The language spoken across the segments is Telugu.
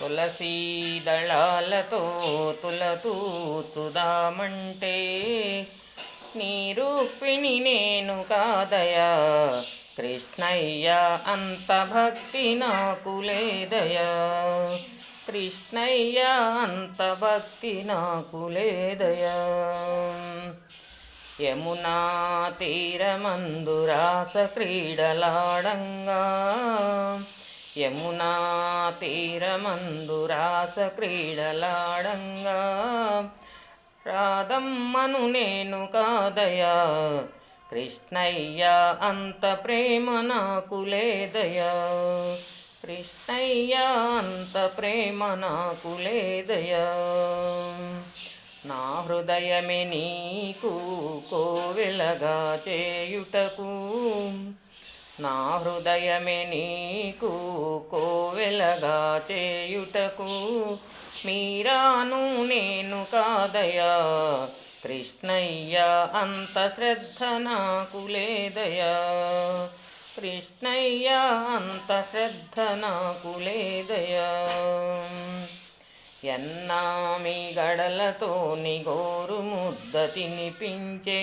తులసీ దళాలతో తులతూచుదామంటే నీ రూపిణి నేను కాదయా కృష్ణయ్య అంత భక్తి నాకు లేదయా. కృష్ణయ్య అంత భక్తి నాకు లేదయా. యమునా తీరమందు రాస క్రీడలాడంగా యమునా తీరమందు రాస క్రీడలాడంగా. రాధమ్మను నేను కాదయా కృష్ణయ్య అంత ప్రేమ నాకు లేదయా. కృష్ణయ్య అంత ప్రేమ నాకు లేదయా. నా హృదయమే నీకు కోవెలగా చేయుటకు నా హృదయమే నీకు కోవెలగా చేయుటకు. మీరాను నేను కాదయా కృష్ణయ్య అంత శ్రద్ధ నాకు లేదయా. కృష్ణయ్య అంత శ్రద్ధ నాకు లేదయా. ఎన్నామి గడలతో నిగోరు ముద్ద తినిపించే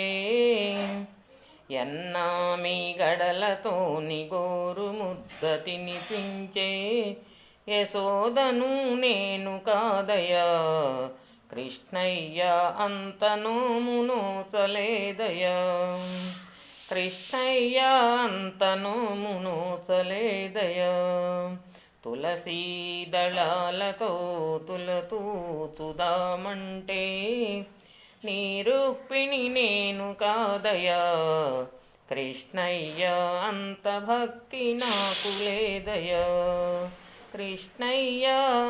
ఎన్నామి గడలతో నిగోరు ముద్ద తినిపించే యశోదను నేను కాదయా. కృష్ణయ్య అంత చలేదయా కృష్ణయ్య అంత చలేదయా తులసీ దళాలతో తులతూచుదామంటే నీ రుక్మిణి నేను కాదయా. కృష్ణయ్య అంత భక్తి నాకు లేదయా. కృష్ణయ్య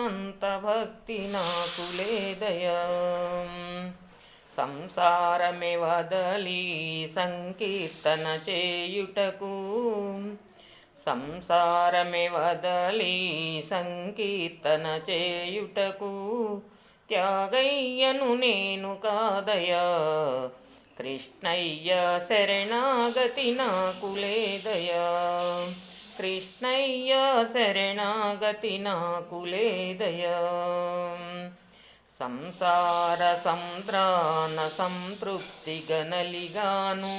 అంత భక్తి నాకు లేదయా. సంసారమే వదలి సంకీర్తన చేయుటకు. సంసారమే వదలి సంకీర్తన చేయుటకు. త్యాగయ్యను నేను కాదయా. కృష్ణయ్య శరణాగతి నాకు లేదయా. కృష్ణయ్య శరణాగతి నాకు లేదయా. సంసార సంద్రాన సంతృప్తి గనలిగాను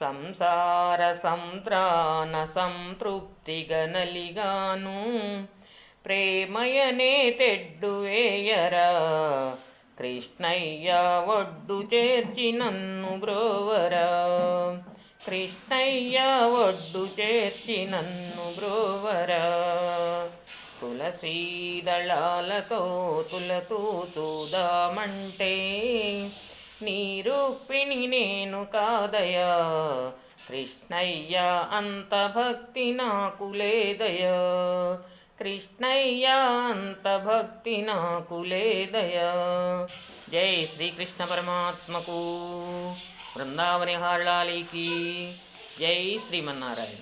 సంసార సంద్రాన సంతృప్తి గనలిగాను ప్రేమయనే తెడ్డు వేయరా. కృష్ణయ్య ఒడ్డు చేర్చి నన్ను బ్రోవరా. కృష్ణయ్య ఒడ్డు చేర్చి నన్ను బ్రోవరా. తులసీదళాలతో దళాలతో తులతూ నేను కాదయా. కృష్ణయ్య అంత భక్తి నాకు లేదయా. కృష్ణయ్య అంత భక్తి నాకు లేదయా జై శ్రీకృష్ణ పరమాత్మకు బృందావని హాళ్ళాలికి జై శ్రీమన్నారాయణ